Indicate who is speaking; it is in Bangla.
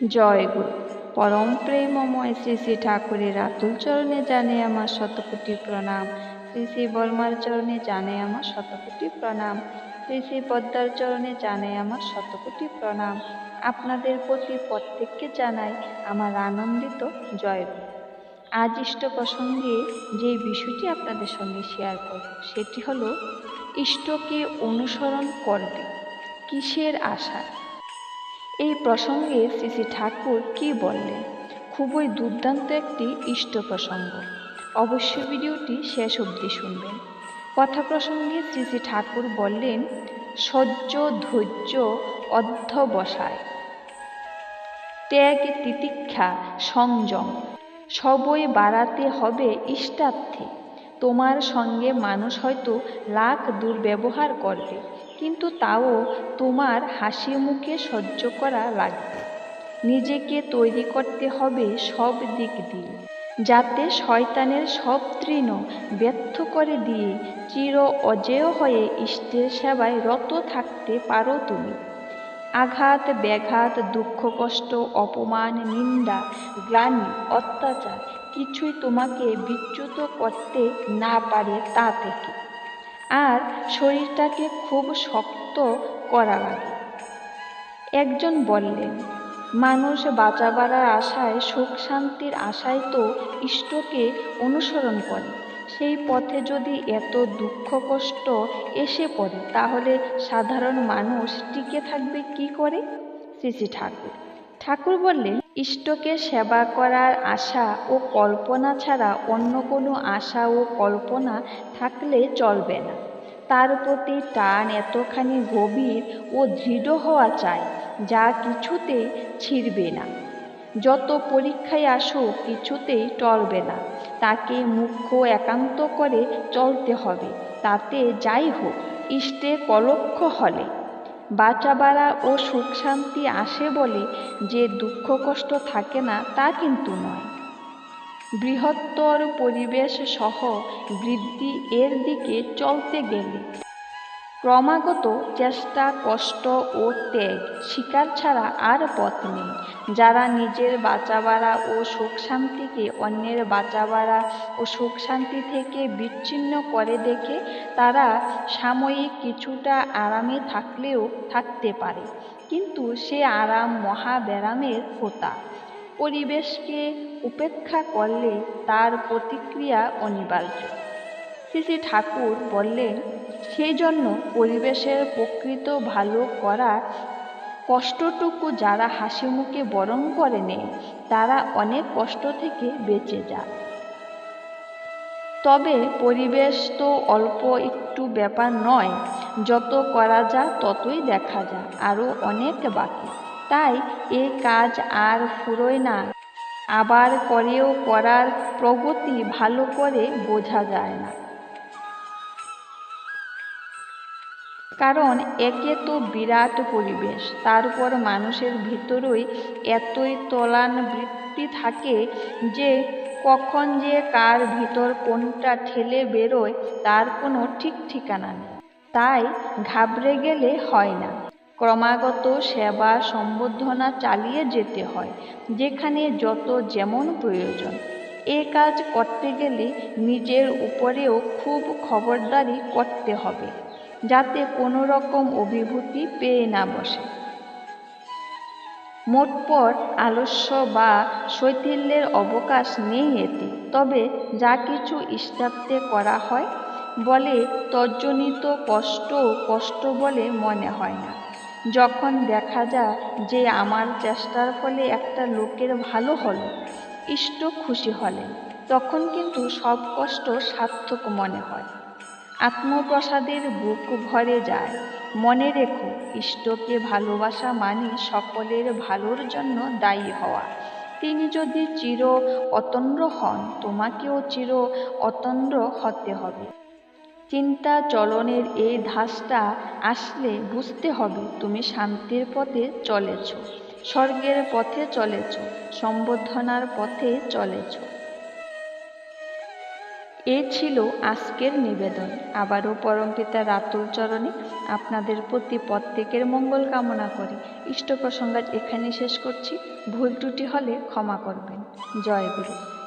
Speaker 1: জয় গুরু পরম প্রেমময় শ্রী শ্রী ঠাকুরের আতুল চরণে জানে আমার শতকোটি প্রণাম। শ্রী শ্রী বর্মার চরণে জানে আমার শতকোটি প্রণাম। শ্রী শ্রী পদ্মার চরণে জানে আমার শতকোটি প্রণাম। আপনাদের প্রতি প্রত্যেককে জানাই আমার আনন্দিত জয় গুরু আজ ইষ্ট প্রসঙ্গে যে বিষয়টি আপনাদের সঙ্গে শেয়ার করব, সেটি হলো, ইষ্টকে অনুসরণ করবে, কিসের আশায় এই প্রসঙ্গে শ্রী ঠাকুর কি বললেন? খুবই দুর্দান্ত একটি ইষ্ট প্রসঙ্গ। অবশ্যই ভিডিওটি শেষ অবধি শুনবেন। কথা প্রসঙ্গে শ্রী শ্রী ঠাকুর বললেন, সহ্য ধৈর্য অধ্যবসায়। ত্যাগ তিতিক্ষা সংযম। সবই বাড়াতে হবে ইষ্টার্থে। তোমার সঙ্গে মানুষ হয়তো লাখ দুর্ব্যবহার করবে। কিন্তু তাও তোমার হাসি মুখে সহ্য করা লাগবে। নিজেকে তৈরি করতে হবে সব দিক দিয়ে, যাতে শয়তানের সব তৃণ ব্যর্থ করে দিয়ে চির অজেয় হয়ে ইষ্টের সেবায় রত থাকতে পারো তুমি। আঘাত, ব্যাঘাত, দুঃখ, কষ্ট, অপমান, নিন্দা, গ্লানি, অত্যাচার কিছুই তোমাকে বিচ্যুত করতে না পারে তা থেকে। আর শরীরটাকে খুব শক্ত করা লাগে। একজন বললেন, মানুষ বাঁচা বাড়ার আশায় সুখ শান্তির আশায় তো ইষ্টকে অনুসরণ করে। সেই পথে যদি এত দুঃখ কষ্ট এসে পড়ে, তাহলে সাধারণ মানুষ টিকে থাকবে কি করে? শ্রী শ্রী ঠাকুর। ঠাকুর বললেন ইষ্টকে সেবা করার আশা ও কল্পনা ছাড়া অন্য কোনো আশা ও কল্পনা থাকলে চলবে না। তার প্রতি টান এতখানি গভীর ও দৃঢ় হওয়া চাই, যা কিছুতেই ছিঁড়বে না। যত পরীক্ষায় আসুক, কিছুতেই টলবে না। তাকে মুখ্য একান্ত করে চলতে হবে। তাতে যাই হোক, ইষ্টে কলক্ষ হলে বাঁচা বাড়া ও সুখ শান্তি আসে বলে যে দুঃখ কষ্ট থাকে না, তা কিন্তু নয়। বৃহত্তর পরিবেশ সহ বৃদ্ধি এর দিকে চলতে গেলে ক্রমাগত চেষ্টা, কষ্ট ও ত্যাগ, শিকার ছাড়া আর পথ নেই। যারা নিজের বাঁচাবাড়া ও সুখ শান্তিকে অন্যের বাঁচাবাড়া ও সুখ শান্তি থেকে বিচ্ছিন্ন করে দেখে, তারা সাময়িক কিছুটা আরামে থাকলেও থাকতে পারে। কিন্তু সে আরাম মহাব্যারামের হোতা। পরিবেশকে উপেক্ষা করলে তার প্রতিক্রিয়া অনিবার্য। শ্রী শ্রী ঠাকুর বললেন সেই জন্য পরিবেশের প্রকৃত ভালো করার কষ্টটুকু যারা হাসি মুখে বরণ করে নেয়, তারা অনেক কষ্ট থেকে বেঁচে যায়। তবে পরিবেশ তো অল্প একটু ব্যাপার নয়, যত করা যায় ততই দেখা যায়, আরও অনেক বাকি। তাই এ কাজ আর ফুরোয় না, আবার করেও করার প্রগতি ভালো করে বোঝা যায় না। কারণ একে তো বিরাট পরিবেশ, তার উপর মানুষের ভিতরই এতই তলান বৃত্তি থাকে যে কখন যে কার ভিতর কোনটা ঠেলে বেরোয় তার কোনো ঠিক ঠিকানা নেই। তাই ঘাবড়ে গেলে হয় না। ক্রমাগত সেবা সম্বর্ধনা চালিয়ে যেতে হয়, যেখানে যত যেমন প্রয়োজন। এ কাজ করতে গেলে নিজের উপরেও খুব খবরদারি করতে হবে। যাতে কোনো রকম অভিভূতি পেয়ে না বসে। মোটপর আলস্য বা শৈথিল্যের অবকাশ নেই এতে। তবে যা কিছু ইষ্টার্থে করা হয়, বলে তজ্জনিত কষ্ট কষ্ট বলে মনে হয় না। যখন দেখা যায় যে আমার চেষ্টার ফলে একটা লোকের ভালো হলো, ইষ্ট খুশি হলেন, তখন কিন্তু সব কষ্ট সার্থক মনে হয়। আত্মপ্রসাদের বুক ভরে যায়। মনে রেখো, ইষ্টকে ভালোবাসা মানে সকলের ভালোর জন্য দায়ী হওয়া। তিনি যদি চির অতন্দ্র হন, তোমাকেও চির অতন্দ্র হতে হবে। চিন্তা চলনের এই ধাসটা আসলে বুঝতে হবে তুমি শান্তির পথে চলেছ, স্বর্গের পথে চলেছ সম্বোধনার পথে চলেছ। এ ছিল আজকের নিবেদন। আবারও পরমপিতা রাতুল চরণে আপনাদের প্রতি প্রত্যেকের মঙ্গল কামনা করি। ইষ্ট প্রসঙ্গাজ এখানে শেষ করছি। ভুল ত্রুটি হলে ক্ষমা করবেন। জয় গুরু।